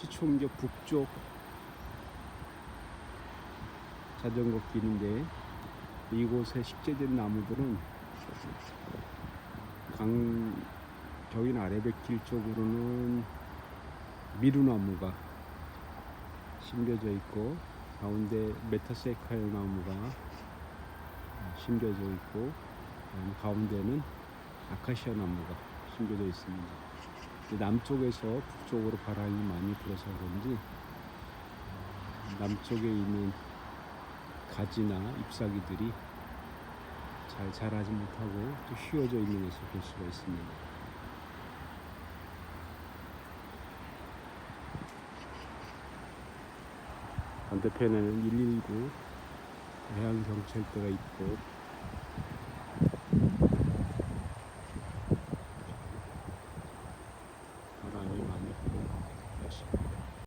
시촌교 북쪽 자전거 길인데 이곳에 식재된 나무들은 강 저긴 아래백길 쪽으로는 미루나무가 심겨져 있고 가운데 메타세카일 나무가 심겨져 있고 가운데는 아카시아 나무가 심겨져 있습니다. 남쪽에서 북쪽으로 바람이 많이 불어서 그런지 어, 남쪽에 있는 가지나 잎사귀들이 잘 자라지 못하고 또 휘어져 있는 것을 볼 수가 있습니다. 반대편에는 119 해양경찰대가 있고 바